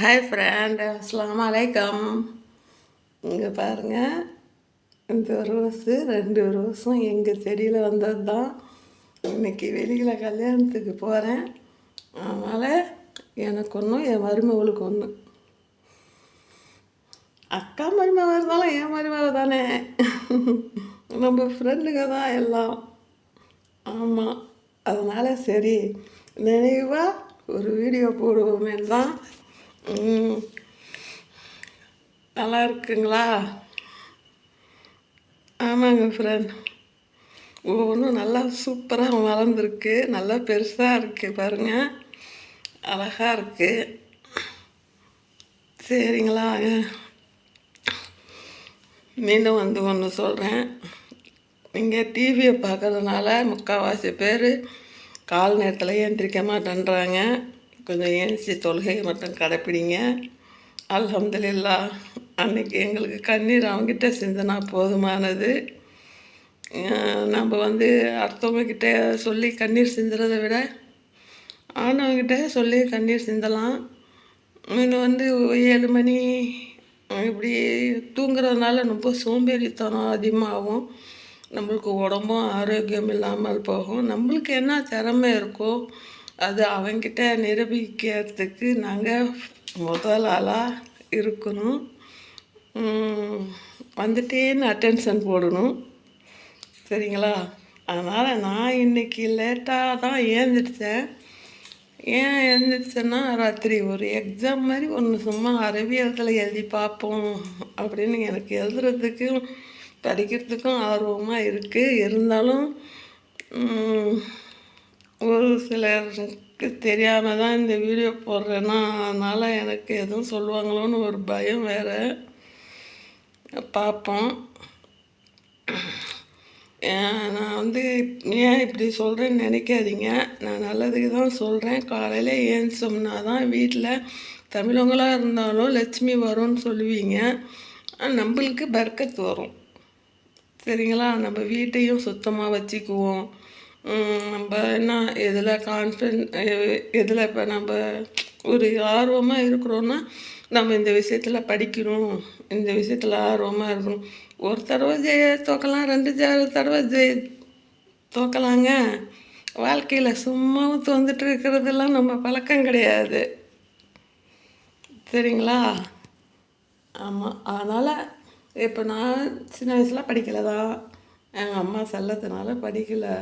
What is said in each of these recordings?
Hi friend அஸ்லாம் அலைக்கம் இங்கே பாருங்கள் இந்த ரோஸு ரெண்டு ரோஸும் எங்கள் செடியில் வந்தது தான் இன்னைக்கு வெளியில் கல்யாணத்துக்கு போகிறேன் அதனால் எனக்கு ஒன்றும் என் மருமகளுக்கு ஒன்று அக்கா மருமக இருந்தாலும் என் மருமக தானே. நம்ம ஃப்ரெண்டுங்க தான் எல்லாம். ஆமாம் அதனால் சரி நினைவாக ஒரு வீடியோ போடுவோமே தான் நல்லா இருக்குங்களா? ஆமாங்க ஃப்ரெண்ட் ஒவ்வொன்றும் நல்லா சூப்பராக வளர்ந்துருக்கு. நல்லா பெருசாக இருக்குது பாருங்கள் அழகாக இருக்குது சரிங்களா மீண்டும் வந்து ஒன்று சொல்கிறேன் நீங்கள் டிவியை பார்க்கறதுனால முக்கால்வாசி பேர் கால் நேரத்தில் எந்திரிக்க மாட்டேன்றாங்க. கொஞ்சம் ஏந்திச்சு தொழுகையை மட்டும் கடைப்பிடிங்க. அல்ஹம்துலில்லா அன்னைக்கு எங்களுக்கு கண்ணீர் அவங்ககிட்ட சிந்தினா போதுமானது. நம்ம வந்து அடுத்தவங்கக்கிட்ட சொல்லி கண்ணீர் சிந்துறதை விட ஆனவங்கிட்ட சொல்லி கண்ணீர் சிந்தலாம். இன்னும் வந்து ஏழு மணி இப்படி தூங்குறதுனால ரொம்ப சோம்பேறித்தனம் அதிகமாகும். நம்மளுக்கு உடம்பும் ஆரோக்கியம் இல்லாமல் போகும். நம்மளுக்கு என்ன திறமை இருக்கோ அது அவங்கிட்ட நிரூபிக்கிறதுக்கு நாங்கள் முதல் ஆளாக இருக்கணும். வந்துட்டேன்னு அட்டென்ஷன் போடணும். சரிங்களா? அதனால் நான் இன்னைக்கு லேட்டாக தான் ஏந்திரிச்சேன் ஏன் எழுந்திரிச்சேன்னா ராத்திரி ஒரு எக்ஸாம் மாதிரி ஒன்று சும்மா அறிவியலத்தில் எழுதி பார்ப்போம் அப்படின்னு எனக்கு எழுதுறதுக்கும் படிக்கிறதுக்கும் ஆர்வமாக இருக்குது இருந்தாலும் ஒரு சிலருக்கு தெரியாமல் தான் இந்த வீடியோ போடுறேன்னா அதனால் எனக்கு எதுவும் சொல்லுவாங்களோன்னு ஒரு பயம் வேறு. பார்ப்போம். நான் வந்து ஏன் இப்படி சொல்கிறேன்னு நினைக்காதீங்க. நான் நல்லதுக்கு தான் சொல்கிறேன் காலையில் ஏந்திச்சோம்னா தான் வீட்டில் தமிழவங்களாக இருந்தாலும் லட்சுமி வரும்னு சொல்லுவீங்க. நம்மளுக்கு பர்க்கத் வரும். சரிங்களா? நம்ம வீட்டையும் சுத்தமாக வச்சுக்குவோம். நம்ம என்ன எதில் கான்ஃபிடென்ட் எதில் இப்போ நம்ம ஒரு ஆர்வமாக இருக்கிறோன்னா நம்ம இந்த விஷயத்தில் படிக்கணும் இந்த விஷயத்தில் ஆர்வமாக இருக்கணும். ஒரு தடவை ஜெய தோக்கலாம் ரெண்டு ஜெய தடவை ஜெய தோக்கலாங்க. வாழ்க்கையில் சும்மாவும் தோந்துட்டு இருக்கிறதெல்லாம் நம்ம பழக்கம் கிடையாது. சரிங்களா? ஆமாம் அதனால் இப்போ நான் சின்ன வயசில் படிக்கலை தான். எங்கள் அம்மா செல்லத்தினால படிக்கலை.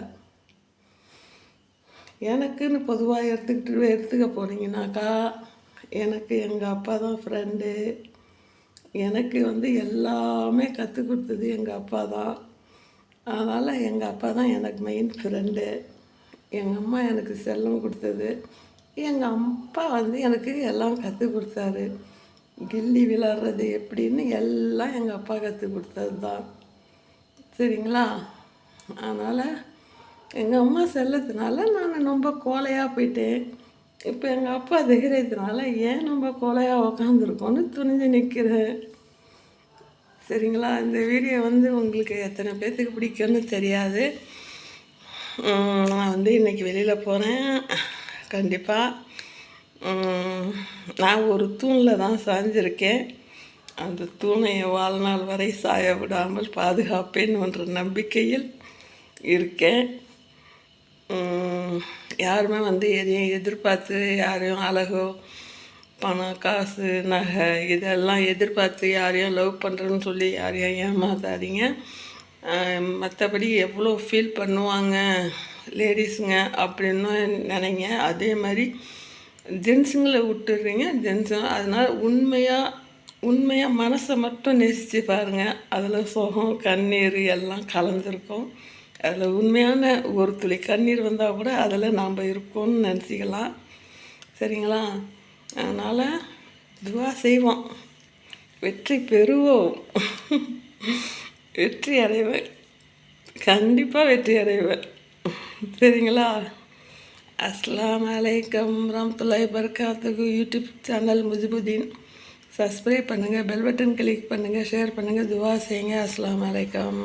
எனக்குன்னு பொதுவாக எடுத்துக்கிட்டு எடுத்துக்க போனீங்கன்னாக்கா எனக்கு எங்கள் அப்பா தான் ஃப்ரெண்டு எனக்கு வந்து எல்லாமே கற்றுக் கொடுத்தது எங்கள் அப்பா தான். அதனால் எங்கள் அப்பா தான் எனக்கு மெயின் ஃப்ரெண்டு எங்கள் அம்மா எனக்கு செல்லம் கொடுத்தது. எங்கள் அப்பா வந்து எனக்கு எல்லாம் கற்றுக் கொடுத்தாரு. கில்லி விளாட்றது எப்படின்னு எல்லாம் எங்கள் அப்பா கற்றுக் கொடுத்தது தான் சரிங்களா? அதனால் எங்கள் அம்மா செல்லத்தினால நான் ரொம்ப கோலையாக போயிட்டேன் இப்போ எங்கள் அப்பா தைரியத்தினால ஏன் நம்ம கோலையாக உக்காந்துருக்கோன்னு துணிஞ்சு நிற்கிறேன் சரிங்களா? இந்த வீடியோ வந்து உங்களுக்கு எத்தனை பேர்த்துக்கு பிடிக்கும்னு தெரியாது. நான் வந்து இன்றைக்கி வெளியில் போகிறேன் கண்டிப்பாக நான் ஒரு தூணில் தான் சாஞ்சிருக்கேன். அந்த தூணை வாழ்நாள் வரை சாய விடாமல் பாதுகாப்பேன் என்ற நம்பிக்கையில் இருக்கேன். யாருமே வந்து எதையும் எதிர்பார்த்து யாரையும் அழகோ பணம் காசு நகை இதெல்லாம் எதிர்பார்த்து யாரையும் லவ் பண்ணுறேன்னு சொல்லி யாரையும் ஏமாத்தாதீங்க. மற்றபடி எவ்வளோ ஃபீல் பண்ணுவாங்க லேடிஸுங்க அப்படின்னு நினைங்க. அதே மாதிரி ஜென்ஸுங்களை விட்டுடுறீங்க. ஜென்ஸும் அதனால் உண்மையாக உண்மையாக மனசை மட்டும் நேசித்து பாருங்கள் அதில் சுகம் கண்ணீர் எல்லாம் கலந்துருக்கும். அதில் உண்மையான ஒரு துளி கண்ணீர் வந்தால் கூட அதில் நாம் இருக்கோம்னு நினச்சிக்கலாம். சரிங்களா? அதனால் துவா செய்வோம். வெற்றி பெறுவோம். வெற்றி அடைவேன். கண்டிப்பாக வெற்றி அடைவேன். சரிங்களா? அஸ்லாம் அலைக்கம் ரம்துல்லாய் பர்காத்துக்கு யூடியூப் சேனல் முஜிபுதீன். சப்ஸ்கிரைப் பண்ணுங்கள் பெல் பட்டன் கிளிக் பண்ணுங்கள் ஷேர் பண்ணுங்கள் துவா செய்யுங்க. அஸ்லாம் அலைக்கம்.